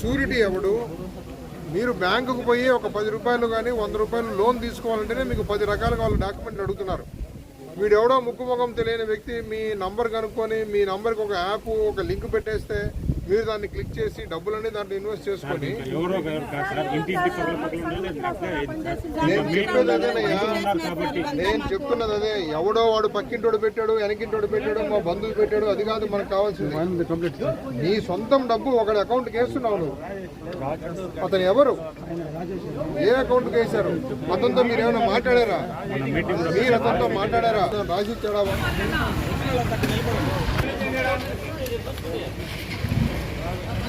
Surety ఎవడు? మీరు బ్యాంకుకు పోయి ఒక పది రూపాయలు కానీ వంద రూపాయలు లోన్ తీసుకోవాలంటేనే మీకు పది రకాలుగా వాళ్ళు డాక్యుమెంట్లు అడుగుతున్నారు. వీడెవడో ముక్కు ముఖం తెలియని వ్యక్తి మీ నంబర్ కనుక్కొని మీ నంబర్కి ఒక యాప్ ఒక లింక్ పెట్టేస్తే మీరు దాన్ని క్లిక్ చేసి డబ్బులన్నీ దాంట్లో ఇన్వెస్ట్ చేసుకొని. నేను చెప్పేది అదేనయ్యా నేను చెప్తున్నది అదే. ఎవడో వాడు పక్కింటోడు పెట్టాడు వెనకింటోడు పెట్టాడు మా బంధువు పెట్టాడు అది కాదు మనకు కావాల్సింది. నీ సొంతం డబ్బు ఒకటి అకౌంట్కి వేస్తున్నావు నువ్వు. అతను ఎవరు? ఏ అకౌంట్కి వేశారు? అతనితో మీరు ఏమైనా మాట్లాడారా? మీరు అతనితో మాట్లాడారా?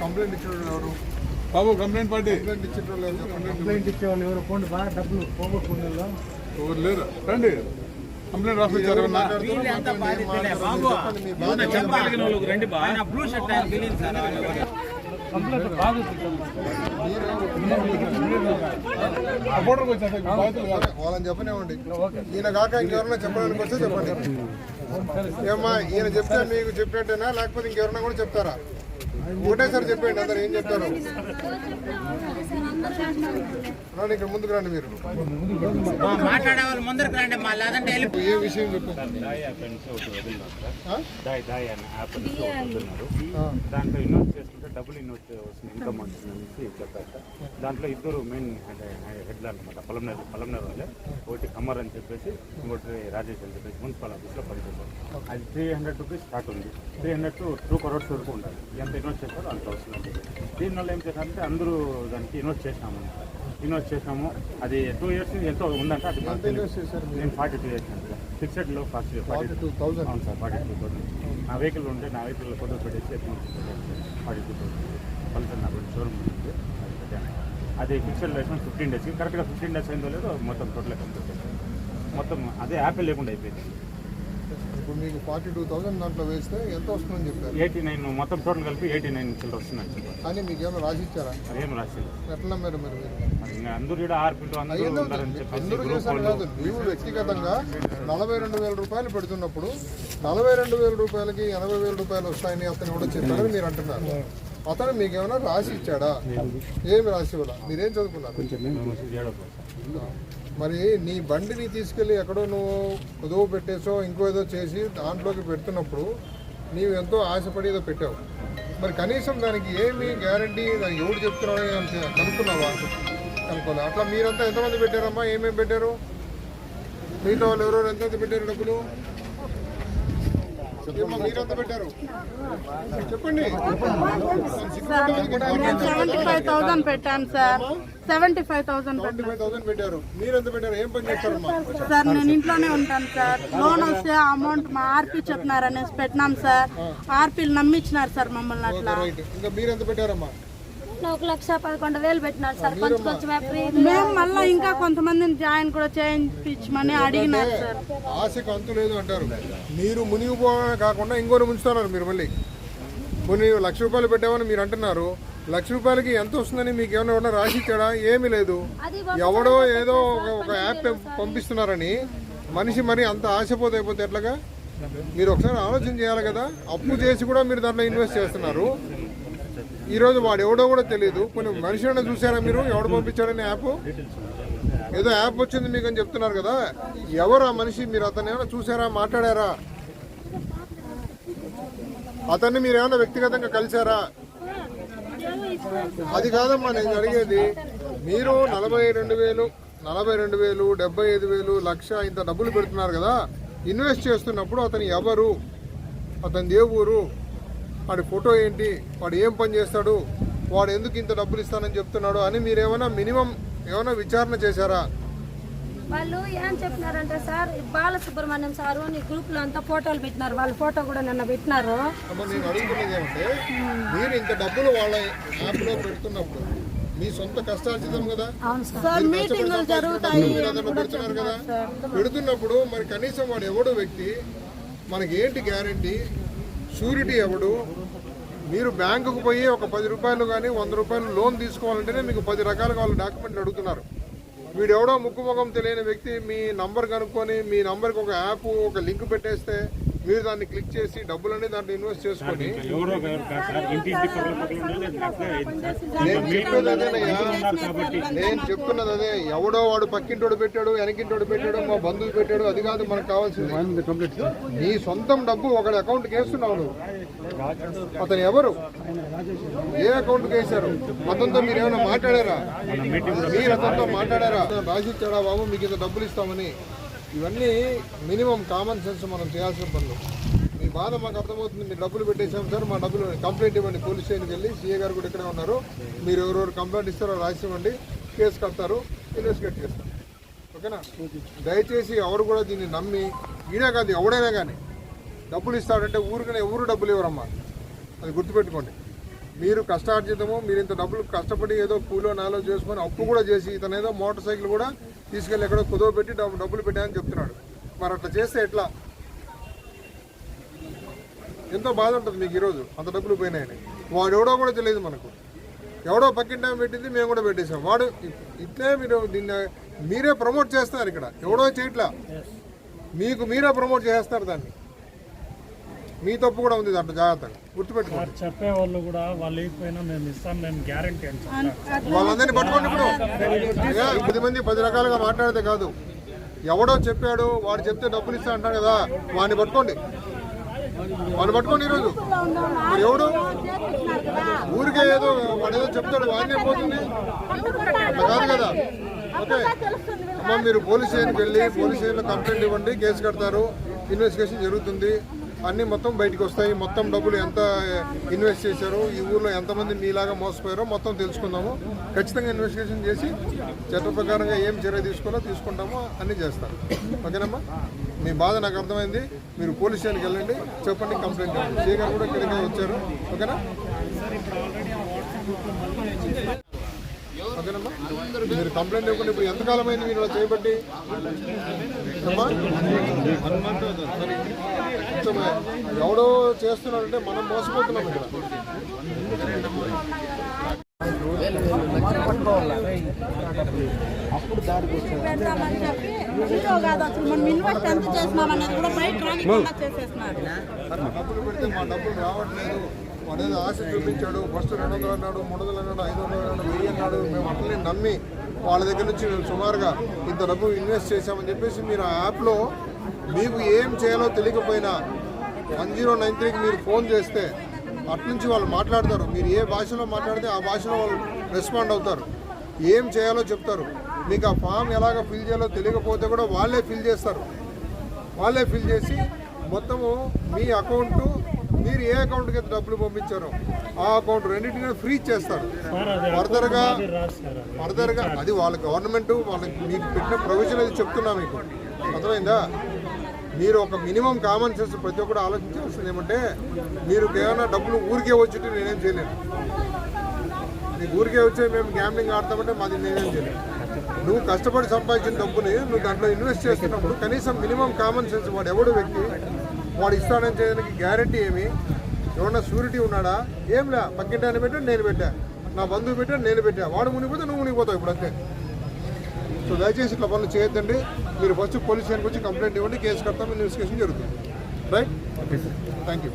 కంప్లైంట్ ఎవరు? బాబు కంప్లైంట్ పార్టీ కంప్లైంట్ ఇచ్చిన వాళ్ళు ఎవరు? కంప్లైంట్ కంప్లైంట్ ఇచ్చేవాళ్ళు ఎవరు పోండి బాగా డబ్బులు పోగొట్టుకునే ఎవరు లేరు రండి కంప్లైంట్ రాసిచ్చారు కంప్లైంట్ బాగా వాళ్ళని చెప్పనివ్వండి. ఈయన కాక ఇంకెవరన్నా చెప్పడానికి వస్తే చెప్పండి. ఏమ్మా ఈయన చెప్తే మీకు చెప్పినట్టేనా? లేకపోతే ఇంకెవరన్నా కూడా చెప్తారా? ఒకటేసారి చెప్పండి అందరు ఏం చెప్తారు. రండి ఇక్కడ ముందుకు రండి మీరు. మాట్లాడే వాళ్ళు ముందరకు రండి మా లేదంటే వెళ్ళి ఏ విషయం చెప్పు. దాయ్ యాప్ అనేసి ఒకటి వదిలినారు. సార్ ఆ? దాయ్ దాయ్ అనే యాప్ అనేసి ఒకటి వదిలినారు. దాంట్లో ఇన్వెస్ట్ చేసుకుంటే డబ్బులు ఇన్వెస్ట్ వస్తుంది ఇన్కమ్ వస్తుంది అనేసి చెప్పారు. సార్ దాంట్లో ఇద్దరు మెయిన్ హెడ్లు అనమాట పలంనర్ పలంనర్ వాళ్ళే. ఒకటి కమ్మర్ అని చెప్పేసి ఇంకోటి రాజేష్ అని చెప్పేసి మున్సిపల్ ఆఫీస్లో పనిచేస్తారు అది త్రీ హండ్రెడ్ రూపీస్ స్టార్ట్ ఉంది. Three hundred to two crores వరకు ఉండాలి. ఎంత ఇన్వెస్ట్ చేస్తారో అంత వస్తుంది. దీనివల్ల ఏం చేశారంటే అందరూ దానికి ఇన్వెస్ట్ చేసినాము ఇన్వెస్ట్ చేసినాము అది టూ ఇయర్స్ ఎంతో ఉందంటే అది నేను ఫార్టీ టూ సార్ ఫిక్సెడ్లో ఫార్టీ ఫార్టీ టూ థౌసండ్ అవును సార్ ఫార్టీ టూ థౌసండ్ నా వెహికల్ ఉంటే నా వెహికల్ ఫోటో పెట్టేసి ఫార్టీ టూ థౌసండ్ పల్సర్ నా షోరూమ్ ఉంది. అది ఫిక్సెడ్ లైసెన్స్ ఫిఫ్టీన్ డేస్కి కరెక్ట్గా ఫిఫ్టీన్ డేస్ అయిందో లేదో మొత్తం టోటల్ కంప్లీట్ మొత్తం అదే యాపే లేకుండా అయిపోయింది. ఇప్పుడు మీకు ఫార్టీ టూ థౌసండ్ దాంట్లో వేస్తే ఎంత వస్తుందని చెప్పారు? ఎయిటీ నైన్ మొత్తం టోటల్ కలిపి ఎయిటీ నైన్ చిల్లర వస్తుందని చెప్పారు. కానీ మీకు ఏమైనా రాసి ఇచ్చారా అదేం రాసింది ఎట్లా మరి మీరు అందరూ కూడా ఆర్పీలు అందరూ చేశారు కాదు? నీవు వ్యక్తిగతంగా నలభై రెండు వేల రూపాయలు పెడుతున్నప్పుడు నలభై రెండు వేల రూపాయలకి ఎనభై వేల రూపాయలు వస్తాయని అతను కూడా చెప్పాడని మీరు అంటున్నారు. అతను మీకు ఏమైనా రాసి ఇచ్చాడా ఏమి రాసి ఇవ్వాలా మీరేం చదువుకున్నారు మరి నీ బండిని తీసుకెళ్ళి ఎక్కడో నువ్వు కుదువు పెట్టేసో ఇంకో ఏదో చేసి దాంట్లోకి పెడుతున్నప్పుడు నీవు ఎంతో ఆశపడి ఏదో పెట్టావు. మరి కనీసం దానికి ఏమి గ్యారంటీ దానికి ఎవడు చెప్తున్నావు అని కనుక్కున్నావా? కనుక్కోలే. అట్లా మీరంతా ఎంతమంది పెట్టారమ్మా? ఏమేమి పెట్టారు? మిగతా వాళ్ళు ఎవరెవరు ఎంతమంది పెట్టారు డబ్బులు? చెప్పండి. సెవెంటీ ఫైవ్ థౌసండ్ పెట్టాను sir. Seventy five thousand twenty five thousand పెట్టారు. సార్ నేను ఇంట్లోనే ఉంటాను సార్. లోన్ వస్తే అమౌంట్ మా ఆర్పీ చెప్పినారు అనేసి పెట్టినాం సార్. ఆర్పీలు నమ్మించినారు సార్ మమ్మల్ని అట్లా. ఒక లక్ష పదకొండు వేలు పెట్టినారు సార్. కొంచెం కొంచెం మేము మళ్ళీ ఇంకా కొంతమందిని జాయిన్ కూడా చేయించమని అడిగినారు సార్. ఆశకు అంతు లేదు అంటారు. మీరు మునిగిపోవడమే కాకుండా ఇంకోటి ముంచుతున్నారు మీరు మళ్ళీ. కొన్ని లక్ష రూపాయలు పెట్టామని మీరు అంటున్నారు. లక్ష రూపాయలకి ఎంత వస్తుందని మీకు ఏమైనా రాసి ఇచ్చాడా? ఏమీ లేదు. ఎవడో ఏదో ఒక యాప్ పంపిస్తున్నారని మనిషి మరి అంత ఆశపోతే అయిపోతే ఎట్లాగా? మీరు ఒకసారి ఆలోచన చేయాలి కదా. అప్పు చేసి కూడా మీరు దాంట్లో ఇన్వెస్ట్ చేస్తున్నారు. ఈరోజు వాడు ఎవడో కూడా తెలియదు కొన్ని మనుషులను చూసారా మీరు? ఎవడు పంపించాడని యాప్? ఏదో యాప్ వచ్చింది మీకు అని చెప్తున్నారు కదా. ఎవరు ఆ మనిషి? మీరు అతను ఏమైనా చూసారా మాట్లాడారా? అతన్ని మీరు ఏమైనా వ్యక్తిగతంగా కలిశారా? అది కాదమ్మా నేను అడిగేది. మీరు నలభై రెండు వేలు నలభై రెండు వేలు డెబ్బై ఐదు వేలు లక్ష ఇంత డబ్బులు పెడుతున్నారు కదా. ఇన్వెస్ట్ చేస్తున్నప్పుడు అతను ఎవరు? అతని ఏ ఊరు? వాడి ఫోటో ఏంటి? వాడు ఏం పని చేస్తాడు? వాడు ఎందుకు ఇంత డబ్బులు ఇస్తానని చెప్తున్నాడు అని మీరు ఏమైనా మినిమం ఏమైనా విచారణ చేశారా? వాళ్ళు ఏం చెప్పినారంటే సార్ బాలసుబ్రహ్మణ్యం సారు నీ గ్రూప్లో అంతా ఫోటోలు పెట్టినారు. వాళ్ళ ఫోటో కూడా నిన్న పెట్టినారు. నేను అడుగుతున్నది ఏమంటే మీరు ఇంత డబ్బులు వాళ్ళ యాప్లో పెడుతున్నప్పుడు మీ సొంత కష్టార్జితం కదా? పెడుతున్నప్పుడు మరి కనీసం వాడు ఎవడు వ్యక్తి మనకి ఏంటి గ్యారంటీ? షూరిటీ ఎవడు? మీరు బ్యాంకుకు పోయి ఒక పది రూపాయలు కానీ వంద రూపాయలు లోన్ తీసుకోవాలంటేనే మీకు పది రకాలుగా వాళ్ళు డాక్యుమెంట్లు అడుగుతున్నారు. వీడెవడో ముక్కు ముఖం తెలియని వ్యక్తి మీ నంబర్ కనుక్కొని మీ నంబర్కి ఒక యాప్ ఒక లింక్ పెట్టేస్తే మీరు దాన్ని క్లిక్ చేసి డబ్బులన్నీ దాంట్లో ఇన్వెస్ట్ చేసుకొని నేను చెప్పేది అదేనయ్యా నేను చెప్తున్నది అదే. ఎవడో వాడు పక్కింటోడు పెట్టాడు వెనకింటోడు పెట్టాడు మా బంధువు పెట్టాడు అది కాదు మనకు కావాల్సింది. నీ సొంతం డబ్బు ఒకటి అకౌంట్కి వేస్తున్నావు నువ్వు. అతను ఎవరు? ఏ అకౌంట్కి వేశారు? అతనితో మీరు ఏమైనా మాట్లాడారా? మీరు అతనితో మాట్లాడారా? రాసిచ్చాడా బాబు మీకు ఇంత డబ్బులు ఇస్తామని. ఇవన్నీ మినిమం కామన్ సెన్స్ మనం చేయాల్సిన పనులు. మీ బాధ మాకు అర్థమవుతుంది మీరు డబ్బులు పెట్టేసాం సార్ మా డబ్బులు కంప్లైంట్ ఇవ్వండి పోలీస్ స్టేషన్కి వెళ్ళి సీఏ గారు కూడా ఇక్కడే ఉన్నారు. మీరు ఎవరెవరు కంప్లైంట్ ఇస్తారో రాసి ఇవ్వండి కేసు కడతారు ఇన్వెస్టిగేట్ చేస్తారు. ఓకేనా? దయచేసి ఎవరు కూడా దీన్ని నమ్మి ఈడే కాదు ఎవడైనా కానీ డబ్బులు ఇస్తాడంటే ఊరికనే ఎవరు డబ్బులు ఇవ్వరమ్మా. అది గుర్తుపెట్టుకోండి. మీరు కష్టార్జితము మీరు ఇంత డబ్బులు కష్టపడి ఏదో కూలో నాలో చేసుకొని అప్పు కూడా చేసి ఇతను ఏదో మోటార్ సైకిల్ కూడా తీసుకెళ్ళి ఎక్కడో కుదవ పెట్టి డబ్బు డబ్బులు పెట్టాయని చెప్తున్నాడు. మరి అట్లా చేస్తే ఎట్లా? ఎంతో బాధ ఉంటుంది మీకు ఈరోజు అంత డబ్బులు పోయినాయని. వాడు ఎవడో కూడా తెలియదు మనకు. ఎవడో పక్కింటా పెట్టింది మేము కూడా పెట్టేసాం వాడు ఇట్లే మీరు దీన్ని మీరే ప్రమోట్ చేస్తున్నారు ఇక్కడ. ఎవడో చేయట్లా? మీకు మీరే ప్రమోట్ చేస్తారు దాన్ని. మీ తప్పు కూడా ఉంది దాంట్లో జాగ్రత్తగా గుర్తుపెట్టుకోండి. చెప్పే వాళ్ళు కూడా వాళ్ళు లేకపోయినా మేము ఇస్తాం మేము గ్యారంటీ అని వాళ్ళందరినీ పట్టుకోండి ఇప్పుడు. పది మంది పది రకాలుగా మాట్లాడితే కాదు. ఎవడో చెప్పాడు వాడు చెప్తే డబ్బులు ఇస్తా అంటాడు కదా వాడిని పట్టుకోండి. వాడిని పట్టుకోండి ఈరోజు. మరి ఎవడు? ఊరికే ఏదో వాడు ఏదో చెప్తాడు వాడినే పోతుంది. కాదు కదా. ఓకే. అమ్మ మీరు పోలీస్ స్టేషన్కి వెళ్ళి పోలీస్ స్టేషన్లో కంప్లైంట్ ఇవ్వండి కేసు కడతారు. ఇన్వెస్టిగేషన్ జరుగుతుంది. అన్నీ మొత్తం బయటకు వస్తాయి. మొత్తం డబ్బులు ఎంత ఇన్వెస్ట్ చేశారు ఈ ఊర్లో ఎంతమంది మీలాగా మోసపోయారో మొత్తం తెలుసుకుందాము. ఖచ్చితంగా ఇన్వెస్టిగేషన్ చేసి చట్ట ప్రకారంగా ఏం చర్య తీసుకోవాలో తీసుకుంటామో అన్నీ చేస్తారు ఓకేనమ్మా? మీ బాధ నాకు అర్థమైంది. మీరు పోలీస్ స్టేషన్కి వెళ్ళండి. చెప్పండి కంప్లైంట్ చేయండి సీ కూడా ఇక్కడికే వచ్చారు. ఓకేనా? మీరు కంప్లైంట్ ఇవ్వకుండా ఇప్పుడు ఎంతకాలం అయింది మీరు ఇలా చేయబట్టి ఎవడో చేస్తున్నాడంటే మనం మోసపోతున్నాం ఇక్కడ. కూడా బయట చేసేస్తున్నారు. మా డబ్బులు రావట్లేదు. అనేది ఆశ చూపించాడు. ఫస్ట్ రెండు వందలు అన్నాడు మూడు వందలు అన్నాడు ఐదు వందలు అన్నాడు వెయ్యి అన్నాడు. మేము అట్లనే నమ్మి వాళ్ళ దగ్గర నుంచి మేము సుమారుగా ఇంత డబ్బు ఇన్వెస్ట్ చేశామని చెప్పేసి మీరు ఆ యాప్లో మీకు ఏం చేయాలో తెలియకపోయినా వన్ జీరో నైన్ త్రీకి మీరు ఫోన్ చేస్తే అట్నుంచి వాళ్ళు మాట్లాడతారు. మీరు ఏ భాషలో మాట్లాడితే ఆ భాషలో వాళ్ళు రెస్పాండ్ అవుతారు. ఏం చేయాలో చెప్తారు. మీకు ఆ ఫామ్ ఎలాగ ఫిల్ చేయాలో తెలియకపోతే కూడా వాళ్ళే ఫిల్ చేస్తారు. వాళ్ళే ఫిల్ చేసి మొత్తము మీ అకౌంట్ మీరు ఏ అకౌంట్కి అయితే డబ్బులు పంపించారో ఆ అకౌంట్ రెండింటిని ఫ్రీ చేస్తారు. ఫర్దర్గా. ఫర్దర్గా అది వాళ్ళ గవర్నమెంట్ వాళ్ళకి మీకు పెట్టిన ప్రొవిజన్ అది చెప్తున్నా మీకు. అర్థమైందా? మీరు ఒక మినిమం కామన్ సెన్స్ ప్రతి ఒక్కరు ఆలోచించాల్సింది ఏమంటే మీరు ఏమైనా డబ్బులు ఊరికే వచ్చింటే నేనేం చేయలేను. మీకు ఊరికే వచ్చే మేము గ్యాంబ్లింగ్ ఆడతామంటే మాది నేనేం చేయలేను. నువ్వు కష్టపడి సంపాదించిన డబ్బుని నువ్వు దాంట్లో ఇన్వెస్ట్ చేస్తున్నప్పుడు కనీసం మినిమం కామన్ సెన్స్ వాడు ఎవడు వ్యక్తి వాడు ఇస్తాడని చేయడానికి గ్యారంటీ ఏమి? ఎవరన్నా షూరిటీ ఉన్నాడా? ఏం లే పక్కింటి ఆయన పెట్టాడు నేను పెట్టా. నా బంధువు పెట్టాడు నేను పెట్టా. వాడు మునిగిపోతే నువ్వు మునిగిపోతావు ఇప్పుడు అంతే. సో దయచేసి ఇట్లా పనులు చేయొద్దండి. మీరు ఫస్ట్ పోలీస్ స్టేషన్కి వచ్చి కంప్లైంట్ ఇవ్వండి. కేసు కడతాం ఇన్వెస్టిగేషన్ జరుగుతుంది. Right thank you